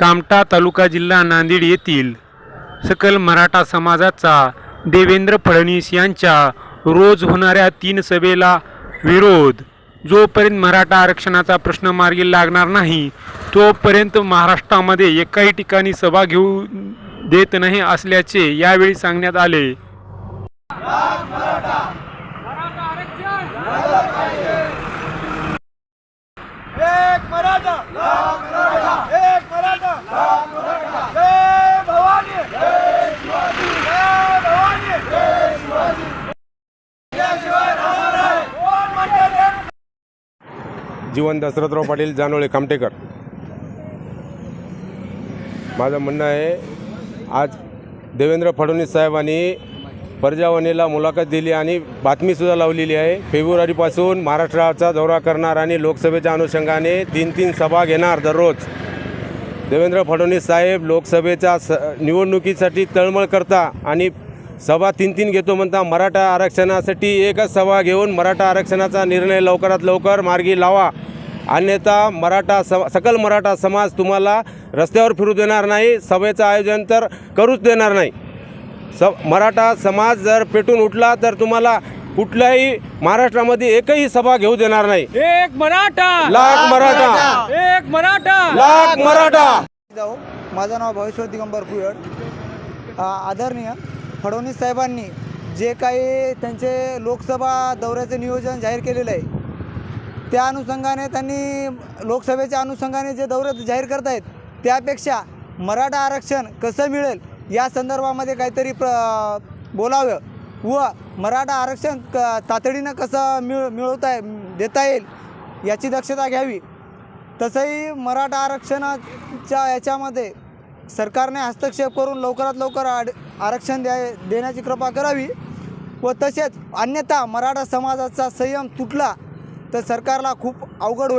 कामठा तालुका जिल्हा नांदेड येथील सकल मराठा समाजाचा देवेंद्र फडणवीस यांच्या रोज होणाऱ्या तीन सभेला विरोध. जोपर्यंत मराठा आरक्षणाचा प्रश्न मार्गी लागणार नाही तोपर्यंत महाराष्ट्रामध्ये एकाही ठिकाणी सभा घेऊ देत नाही असल्याचे यावेळी सांगण्यात आले. एक मराठा लाख मराठा एक मराठा लाख मराठा जय भवानी जय शिवाजी जय भवानी जय शिवाजी शिवाय राहणार आहे कोण म्हणते ते? जीवन दशरथराव पाटील जानोळे कामटेकर. माझं म्हणणं आहे आज देवेंद्र फडणवीस साहेबांनी पर्जावणीला मुलाखत दिली आणि बातमीसुद्धा लावलेली आहे. फेब्रुवारीपासून महाराष्ट्राचा दौरा करणार आणि लोकसभेच्या अनुषंगाने तीन तीन सभा घेणार दररोज. देवेंद्र फडणवीस साहेब लोकसभेच्या स निवडणुकीसाठी तळमळ करता आणि सभा तीन तीन घेतो म्हणता मराठा आरक्षणासाठी एकच सभा घेऊन मराठा आरक्षणाचा निर्णय लवकरात लवकर मार्गी लावा. अन्यथा मराठा स सकल मराठा समाज तुम्हाला रस्त्यावर फिरू देणार नाही सभेचं आयोजन तर करूच देणार नाही. स मराठा समाज जर पेटून उठला तर तुम्हाला कुठल्याही महाराष्ट्रामध्ये एकही सभा घेऊ देणार नाही. एक मराठा! लाख मराठा! एक मराठा! लाख मराठा! जाऊ. माझं नाव भवेश्वर दिगंबर कुयड आदरणीय फडणवीस साहेबांनी जे काही त्यांचे लोकसभा दौऱ्याचं नियोजन जाहीर केलेलं आहे त्या अनुषंगाने त्यांनी लोकसभेच्या अनुषंगाने जे दौरे जाहीर करत आहेत त्यापेक्षा मराठा आरक्षण कसं मिळेल या संदर्भामध्ये काहीतरी प्र बोलावं व मराठा आरक्षण क तातडीनं कसं मिळ मिळवता देता येईल याची दक्षता घ्यावी. तसंही मराठा आरक्षणाच्या याच्यामध्ये सरकारने हस्तक्षेप करून लवकरात लवकर आड आरक्षण द्या देण्याची कृपा करावी व तसेच अन्यथा मराठा समाजाचा संयम तुटला तर सरकारला खूप अवघड होईल